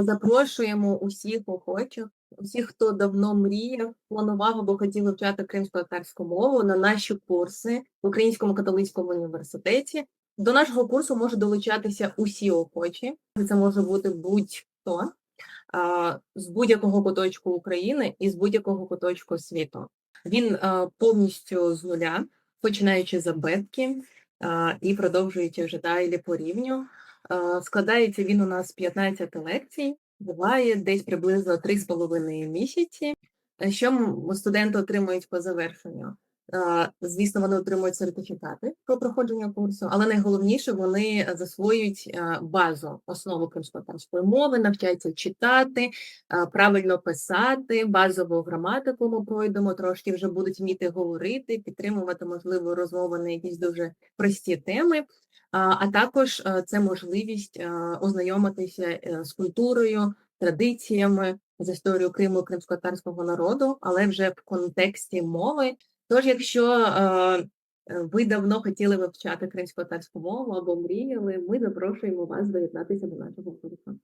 Запрошуємо усіх охочих, усіх, хто давно мріяв, планував або хотів вивчати кримсько-татарську мову на наші курси в Українському католицькому університеті. До нашого курсу можуть долучатися усі охочі. Це може бути будь-хто з будь-якого куточку України і з будь-якого куточку світу. Він повністю з нуля, починаючи з абетки і продовжуючи вже далі по рівню. Е, Складається він у нас з 15 лекцій, буває десь приблизно 3,5 місяці. Е, Що студенти отримують по завершенню? Е, Звісно, вони отримують сертифікати про проходження курсу, але найголовніше вони засвоюють е, базу, основу кримськотарської мови, навчаються читати, е, правильно писати, базову граматику ми пройдемо, трошки вже будуть вміти говорити, підтримувати, можливо, розмови на якісь дуже прості теми. А також це можливість ознайомитися з культурою, традиціями, з історією Криму і кримськотарського народу, але вже в контексті мови. Тож, якщо е, ви давно хотіли вивчати кримськотарську мову або мріяли, ми запрошуємо вас доєднатися до нашого курсу.